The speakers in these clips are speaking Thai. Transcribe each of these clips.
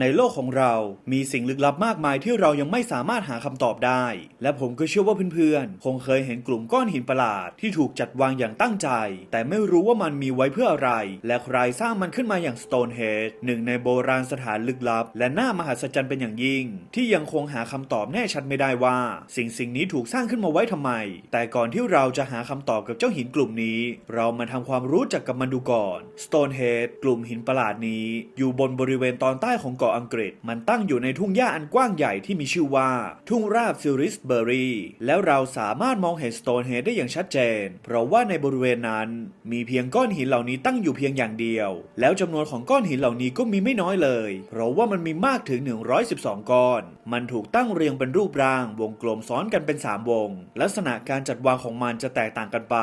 ในโลกของเรามีสิ่งลึกลับมากมายที่เรายังไม่สามารถหาคำตอบได้ และผมก็เชื่อว่าเพื่อนๆ คงเคยเห็นกลุ่มก้อนหินประหลาดที่ถูกจัดวางอย่างตั้งใจ แต่ไม่รู้ว่ามันมีไว้เพื่ออะไร และใครสร้างมันขึ้นมาอย่าง Stonehenge หนึ่งในโบราณสถานลึกลับ และน่ามหัศจรรย์เป็นอย่างยิ่ง ที่ยังคงหาคำตอบแน่ชัดไม่ได้ว่า สิ่งสิ่งนี้ถูกสร้างขึ้นมาไว้ทำไม แต่ก่อนที่เราจะหาคำตอบกับเจ้าหินกลุ่มนี้ เรามาทำความรู้จักกับมันดูก่อน Stonehenge กลุ่มหินประหลาดนี้ อยู่บนบริเวณตอนใต้ของเกาะอังกฤษ มันตั้งอยู่ในทุ่งหญ้าอันกว้างใหญ่ที่มีชื่อว่า ทุ่งราบซิลิสเบอรีแล้วเราสามารถมองเห็น Stonehenge ได้อย่างชัดเจน เพราะว่าในบริเวณนั้น มีเพียงก้อนหินเหล่านี้ตั้งอยู่เพียงอย่างเดียว แล้วจำนวนของก้อนหินเหล่านี้ก็มีไม่น้อยเลย เพราะว่ามันมีมากถึง 112 ก้อน มันถูกตั้งเรียงเป็นรูปร่าง วงกลมซ้อนกันเป็น 3 วง ลักษณะการจัดวางของมันจะแตกต่างกันไป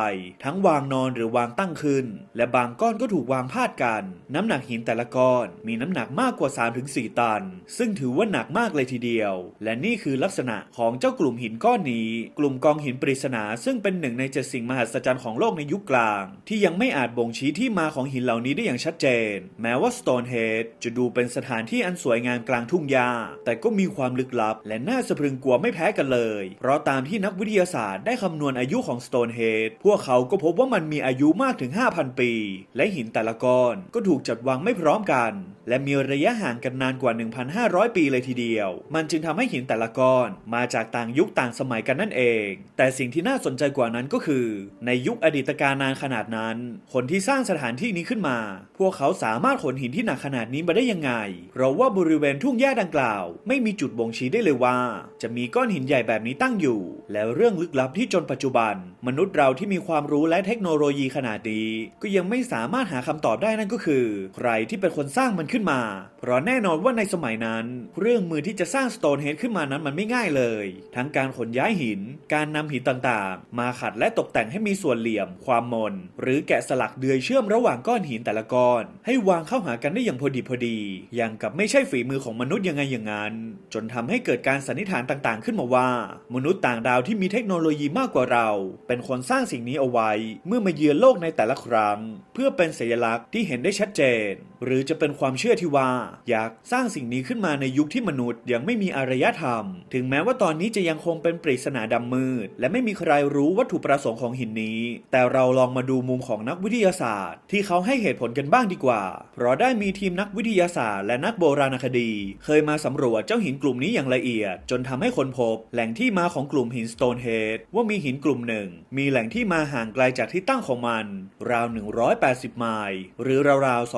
ทั้งวางนอนหรือวางตั้งขึ้น และบางก้อนก็ถูกวางพาดกัน น้ำหนักหินแต่ละก้อน มีน้ำหนักมากกว่า 3-4ตัน ซึ่งถือว่าหนักมากเลยทีเดียว และนี่คือลักษณะของเจ้ากลุ่มหินก้อนนี้ กลุ่มกองหินปริศนา ซึ่งเป็นหนึ่งในเจ็ดสิ่งมหัศจรรย์ของโลกในยุคกลาง ที่ยังไม่อาจบ่งชี้ที่มาของหินเหล่านี้ได้อย่างชัดเจน แม้ว่า Stonehenge จะดูเป็นสถานที่อันสวยงามกลางทุ่งหญ้าแต่ก็มีความลึกลับ และน่าสะพรึงกลัวไม่แพ้กันเลย เพราะตามที่นักวิทยาศาสตร์ได้คำนวณอายุของ Stonehenge พวกเขาก็พบว่ามันมีอายุมากถึง 5,000 ปี และหินแต่ละก้อนก็ถูกจัดวางไม่พร้อมกัน และมีระยะห่างกันนานกว่า 1,500 ปีเลยทีเดียว มันจึงทำให้หินแต่ละก้อนมาจากต่างยุคต่างสมัยกันนั่นเอง แต่สิ่งที่น่าสนใจกว่านั้นก็คือ ในยุคอดีตการนานขนาดนั้น คนที่สร้างสถานที่นี้ขึ้นมา พวกเขาสามารถขนหินที่หนักขนาดนี้มาได้ยังไงเพราะว่าบริเวณทุ่งหญ้าดังกล่าว ไม่มีจุดบ่งชี้ได้เลยว่า จะมีก้อนหินใหญ่แบบนี้ตั้งอยู่ แล้วเรื่องลึกลับที่จนปัจจุบัน มนุษย์เราที่มีความรู้และเทคโนโลยีขนาดนี้ก็ยังไม่สามารถหาคำตอบได้นั่นก็คือ ใครที่เป็นคนสร้างมันขึ้นมา เพราะแน่นอนนอนว่าในสมัยนั้น เรื่องมือที่จะสร้าง Stonehenge ขึ้นมานั้นมันไม่ง่ายเลย ทั้งการขนย้ายหิน การนำหินต่างๆ มาขัดและตกแต่งให้มีส่วนเหลี่ยม ความมน หรือแกะสลักเดือยเชื่อมระหว่างก้อนหินแต่ละก้อน ให้วางเข้าหากันได้อย่างพอดีพอดี อย่างกับไม่ใช่ฝีมือของมนุษย์ยังไงอย่างนั้น จนทำให้เกิดการสันนิษฐานต่างๆ ขึ้นมาว่า มนุษย์ต่างดาวที่มีเทคโนโลยีมากกว่าเรา เป็นคนสร้างสิ่งนี้เอาไว้ เมื่อมาเยือนโลกในแต่ละครั้ง เพื่อเป็นสัญลักษณ์ที่เห็นได้ชัดเจนหรือจะเป็นความเชื่อที่ว่ายักสร้างสิ่งนี้ขึ้นมาในยุคที่มนุษย์ยังไม่มีอารยธรรม ถึงแม้ว่าตอนนี้จะยังคงเป็นปริศนาดำมืด และไม่มีใครรู้วัตถุประสงค์ของหินนี้ แต่เราลองมาดูมุมของนักวิทยาศาสตร์ ที่เขาให้เหตุผลกันบ้างดีกว่า เพราะได้มีทีมนักวิทยาศาสตร์และนักโบราณคดี เคยมาสำรวจเจ้าหินกลุ่มนี้อย่างละเอียด จนทำให้คนพบ แหล่งที่มาของกลุ่มหิน Stonehenge ว่ามีหินกลุ่มหนึ่ง มีแหล่งที่มาห่างไกลจากที่ตั้งของมัน ราว 180 ไมล์หรือราวๆ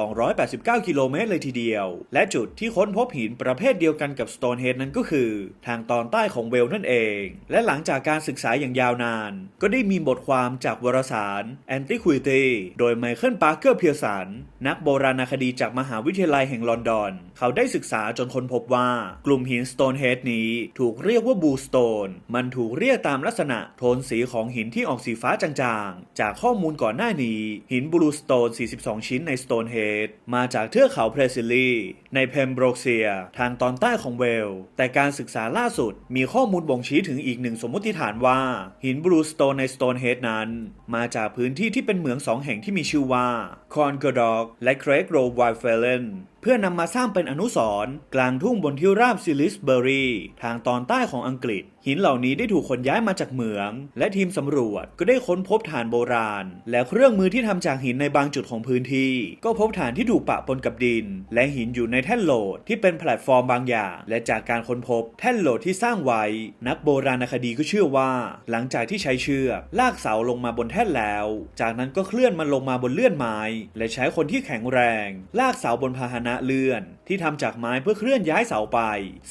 89 กิโลเมตรเลยทีเดียว และจุดที่ค้นพบหินประเภทเดียวกันกับสโตนเฮทนั้นก็คือ ทางตอนใต้ของเวลนั่นเอง และหลังจากการศึกษาอย่างยาวนาน ก็ได้มีบทความจากวารสาร Antiquity โดยไมเคิลปาร์เกอร์เพียร์สันนักโบราณคดีจากมหาวิทยาลัยแห่งลอนดอน เขาได้ศึกษาจนค้นพบว่ากลุ่มหินสโตนเฮดนี้ถูกเรียกว่าบูสโตนมันถูกเรียกตามลักษณะโทนสีของหินที่ออกสีฟ้าจางๆ จากข้อมูลก่อนหน้านี้ หินบลูสโตน 42 ชิ้นในสโตนเฮดมาจากเทือกเขาเพรซิลีในเพมโบรเซีย ทางตอนใต้ของเวลส์แต่การศึกษาล่าสุดมีข้อมูลบ่งชี้ถึงอีกหนึ่งสมมติฐานว่า หินบลูสโตนในสโตนเฮดนั้น มาจากพื้นที่ที่เป็นเหมืองสองแห่งที่มีชื่อว่าคอนก r ดอกและเครกโรไวเฟลเลนเพื่อนำมาสร้างเป็นอนุสรณ์กลางทุ่งบนทิวราบซิลิสเบอรีทางตอนใต้ของอังกฤษหินเหล่านี้ได้ถูกขนย้ายมาจากเหมือง และทีมสำรวจก็ได้ค้นพบฐานโบราณ และเครื่องมือที่ทำจากหินในบางจุดของพื้นที่ ก็พบฐานที่ถูกปะปนกับดิน และหินอยู่ในแท่นโหลดที่เป็นแพลตฟอร์มบางอย่าง และจากการค้นพบแท่นโหลดที่สร้างไว้ นักโบราณคดีก็เชื่อว่า หลังจากที่ใช้เชือกลากเสาลงมาบนแท่นแล้ว จากนั้นก็เคลื่อนมันลงมาบนเลื่อนไม้ และใช้คนที่แข็งแรง ลากเสาบนพาหนะเลื่อน ที่ทำจากไม้เพื่อเคลื่อนย้ายเสาไป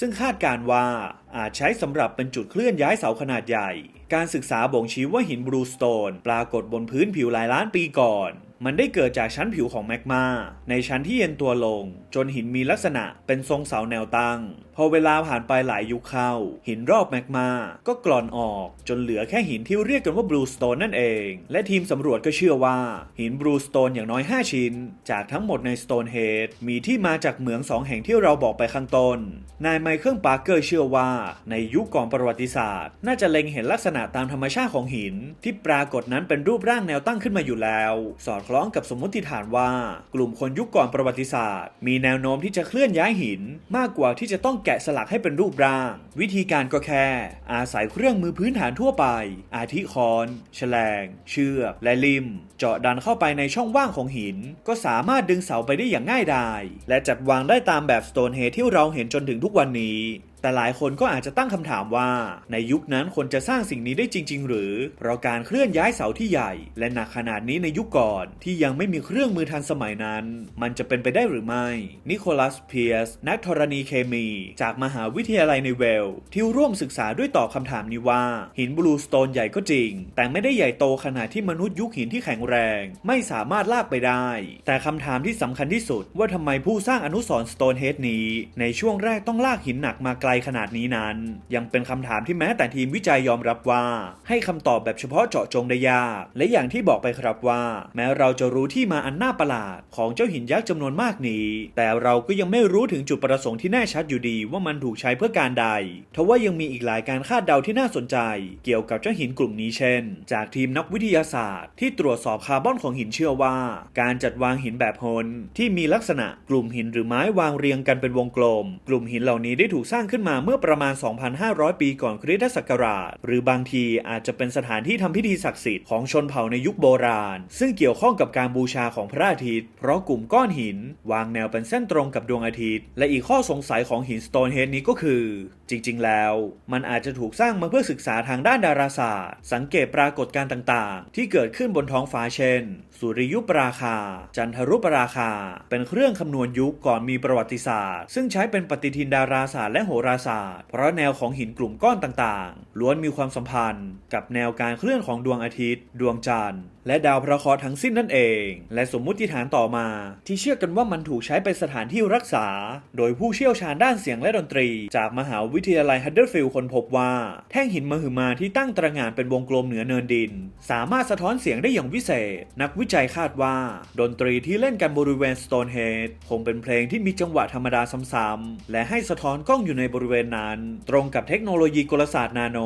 ซึ่งคาดการณ์ว่าอาจใช้สำหรับเป็นจุดเคลื่อนย้ายเสาขนาดใหญ่ การศึกษาบ่งชี้ว่าหินบรูสโตนปรากฏบนพื้นผิวหลายล้านปีก่อน มันได้เกิดจากชั้นผิวของแมกมาในชั้นที่เย็นตัวลง จนหินมีลักษณะเป็นทรงเสาแนวตั้ง พอเวลาผ่านไปหลายยุคเข้า หินรอบแมกมาก็กร่อนออกจนเหลือแค่หินที่เรียกกันว่าบลูสโตนนั่นเอง และทีมสำรวจก็เชื่อว่า หินบลูสโตนอย่างน้อย 5 ชิ้น จากทั้งหมดในสโตนเฮดมีที่มาจากเหมืองสองแห่งที่เราบอกไปข้างต้น นายไมเคิลปาร์เกอร์เชื่อว่า ในยุคก่อนประวัติศาสตร์ น่าจะเล็งเห็นลักษณะตามธรรมชาติของหิน ที่ปรากฏนั้นเป็นรูปร่างแนวตั้งขึ้นมาอยู่แล้ว สอดคล้องกับสมมติฐานว่า กลุ่มคนยุคก่อนประวัติศาสตร์ มีแนวโน้มที่จะเคลื่อนย้ายหิน มากกว่าที่จะต้องแกะสลักให้เป็นรูปร่าง วิธีการก็แค่ อาศัยเครื่องมือพื้นฐานทั่วไป อาทิคอนแฉลง เชือก และลิม เจาะดันเข้าไปในช่องว่างของหิน ก็สามารถดึงเสาไปได้อย่างง่ายดาย และจัดวางได้ตามแบบสโตนเฮที่เราเห็นจนถึงทุกวันนี้ แต่หลายคนก็อาจจะตั้งคำถามว่า ในยุคนั้นคนจะสร้างสิ่งนี้ได้จริง ๆ หรือเพราะการเคลื่อนย้ายเสาที่ใหญ่ และหนักขนาดนี้ในยุคก่อนที่ยังไม่มีเครื่องมือทันสมัยนั้น มันจะเป็นไปได้หรือไม่ นิโคลัสเพียร์สนักธรณีเคมี จากมหาวิทยาลัยในเวล ที่ร่วมศึกษาด้วยตอบคำถามนี้ว่า หินบลูสโตนใหญ่ก็จริง แต่ไม่ได้ใหญ่โตขนาดที่มนุษย์ยุคหินที่แข็งแรง ไม่สามารถลากไปได้ แต่คำถามที่สำคัญที่สุดว่าทำไมผู้สร้างอนุสรณ์สโตนเฮดนี้ ในช่วงแรกต้องลากหินหนักมาไกลขนาดนี้นั้น ยังเป็นคำถามที่แม้แต่ทีมวิจัยยอมรับว่า ให้คำตอบแบบเฉพาะเจาะจงได้ยาก และอย่างที่บอกไปครับว่า แม้เราจะรู้ที่มาอันน่าประหลาด ของเจ้าหินยักษ์จำนวนมากนี้ แต่เราก็ยังไม่รู้ถึงจุดประสงค์ที่แน่ชัดอยู่ดีว่ามันถูกใช้เพื่อการใดทว่ายังมีอีกหลายการคาดเดาที่น่าสนใจ เกี่ยวกับเจ้าหินกลุ่มนี้เช่น จากทีมนักวิทยาศาสตร์ ที่ตรวจสอบคาร์บอนของหินเชื่อว่า การจัดวางหินแบบโฮนที่มีลักษณะกลุ่มหินหรือไม้วางเรียงกันเป็นวงกลม กลุ่มหินเหล่านี้ได้ถูกสร้างขึ้นมาเมื่อประมาณ 2,500 ปีก่อนคริสตศักราช หรือบางทีอาจจะเป็นสถานที่ทำพิธีศักดิ์สิทธิ์ของชนเผ่าในยุคโบราณ ซึ่งเกี่ยวข้องกับการบูชาของพระอาทิตย์ เพราะกลุ่มก้อนหิน วางแนวเป็นเส้นตรงกับดวงอาทิตย์ และอีกข้อสงสัยของหินสโตนเฮดนี้ก็คือ จริง ๆ แล้ว มันอาจจะถูกสร้างมาเพื่อศึกษาทางด้านดาราศาสตร์ สังเกตปรากฏการณ์ต่าง ๆ ที่เกิดขึ้นบนท้องฟ้าเช่น สุริยุปราคา จันทรุปราคา เป็นเครื่องคำนวณยุคก่อนมีประวัติศาสตร์ ซึ่งใช้เป็นปฏิทินดาราศาสตร์และโหราศาสตร์ เพราะแนวของหินกลุ่มก้อนต่างๆ ล้วนมีความสัมพันธ์กับแนวการเคลื่อนของดวงอาทิตย์ ดวงจันทร์ และดาวพระเคราะห์ทั้งสิ้นนั่นเอง และสมมุติฐานต่อมา ที่เชื่อกันว่ามันถูกใช้เป็นสถานที่รักษา โดยผู้เชี่ยวชาญด้านเสียงและดนตรี จากมหาวิทยาลัยฮัตเดอร์ฟิลด์คนพบว่า แท่งหินมหึมาที่ตั้งตระหง่านเป็นวงกลมเหนือเนินดิน สามารถสะท้อนเสียงได้อย่างวิเศษ นักวิจัยคาดว่า ดนตรีที่เล่นกันบริเวณสโตนเฮดคงเป็นเพลงที่มีจังหวะธรรมดาซ้ำๆและให้สะท้อนกล้องอยู่ในบริเวณนั้น ตรงกับเทคโนโลยีกลศาสตร์นาโน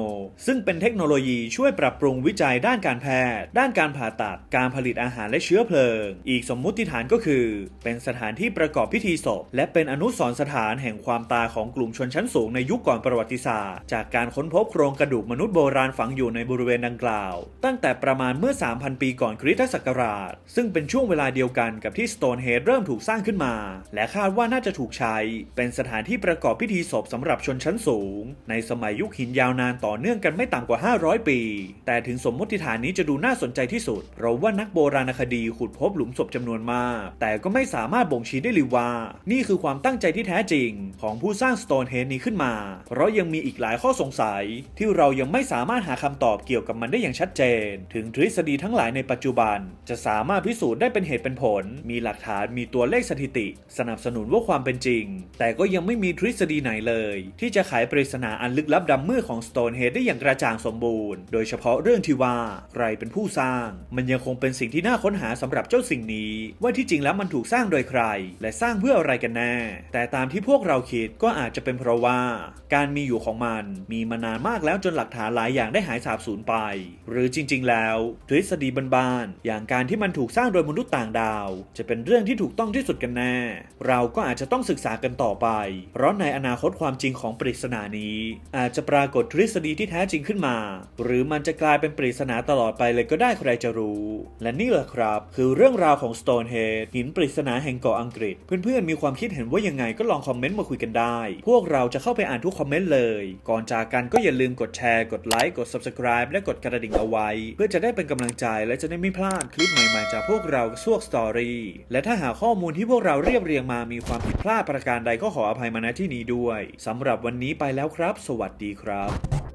ซึ่งเป็นเทคโนโลยีช่วยปรับปรุงวิจัยด้านการแพทย์ ด้านการผ่าตัด การผลิตอาหารและเชื้อเพลิง อีกสมมุติฐานก็คือ เป็นสถานที่ประกอบพิธีศพ และเป็นอนุสรสถานแห่งความตายของกลุ่มชนชั้นสูงในยุคก่อนประวัติศาสตร์ จากการค้นพบโครงกระดูกมนุษย์โบราณฝังอยู่ในบริเวณดังกล่าว ตั้งแต่ประมาณเมื่อ 3,000 ปีก่อนคริสตศักราช ซึ่งเป็นช่วงเวลาเดียวกันกับที่สโตนเฮดเริ่มถูกสร้างขึ้นมา และคาดว่าน่าจะถูกใช้ เป็นสถานที่ประกอบพิธีศพสำหรับชนชั้นสูง ในสมัยยุคหินยาวนานต่อเนื่องกันไม่ต่ำกว่า 500 ปี แต่ถึงสมมติฐานนี้จะดูน่าสนใจที่สุดเพราะว่านักโบราณคดีขุดพบหลุมศพจำนวนมาก แต่ก็ไม่สามารถบ่งชี้ได้เลยว่า นี่คือความตั้งใจที่แท้จริง ของผู้สร้างสโตนเฮดนี้ขึ้นมา เพราะยังมีอีกหลายข้อสงสัย ที่เรายังไม่สามารถหาคำตอบเกี่ยวกับมันได้อย่างชัดเจน ถึงทฤษฎีทั้งหลายในปัจจุบัน จะสามารถพิสูจน์ได้เป็นเหตุเป็นผล มีหลักฐานมีตัวเลขสถิติ สนับสนุนว่าความเป็นจริง แต่ก็ยังไม่มีทฤษฎีไหนเลย ที่จะไขปริศนาอันลึกลับดำมืดของสโตนเฮดได้อย่างกระจ่างสมบูรณ์ โดยเฉพาะเรื่องที่ว่าใครเป็นผู้สร้างมันยังคงเป็นสิ่งที่น่าค้นหาสำหรับเจ้าสิ่งนี้ ว่าที่จริงแล้วมันถูกสร้างโดยใคร และสร้างเพื่ออะไรกันแน่ แต่ตามที่พวกเราคิดก็อาจจะเป็นเพราะว่า การมีอยู่ของมันมีมานานมากแล้วจนหลักฐานหลายอย่างได้หายสาบสูญไป หรือจริง ๆ แล้ว ทฤษฎีบ้านๆอย่างการที่มันถูกสร้างโดยมนุษย์ต่างดาว จะเป็นเรื่องที่ถูกต้องที่สุดกันแน่ เราก็อาจจะต้องศึกษากันต่อไป เพราะในอนาคตความจริงของปริศนานี้ อาจจะปรากฏทฤษฎีที่แท้จริงขึ้นมา หรือมันจะกลายเป็นปริศนาตลอดไปเลยก็ได้ใครจะรู้และนี่แหละครับ คือเรื่องราวของ Stonehenge หินปริศนาแห่งเกาะอังกฤษ เพื่อนๆมีความคิดเห็นว่ายังไงก็ลองคอมเมนต์มาคุยกันได้ พวกเราจะเข้าไปอ่านทุกคอมเมนต์เลย ก่อนจากกันก็อย่าลืมกดแชร์กดไลค์กด subscribe และกดกระดิ่งเอาไว้ เพื่อจะได้เป็นกำลังใจและจะได้ไม่พลาดคลิปใหม่ๆจากพวกเราสวกสตอรี่และถ้าหาข้อมูลที่พวกเราเรียบเรียงมามีความผิดพลาดประการใดก็ขออภัยมาณที่นี้ด้วยสำหรับวันนี้ไปแล้วครับ สวัสดีครับ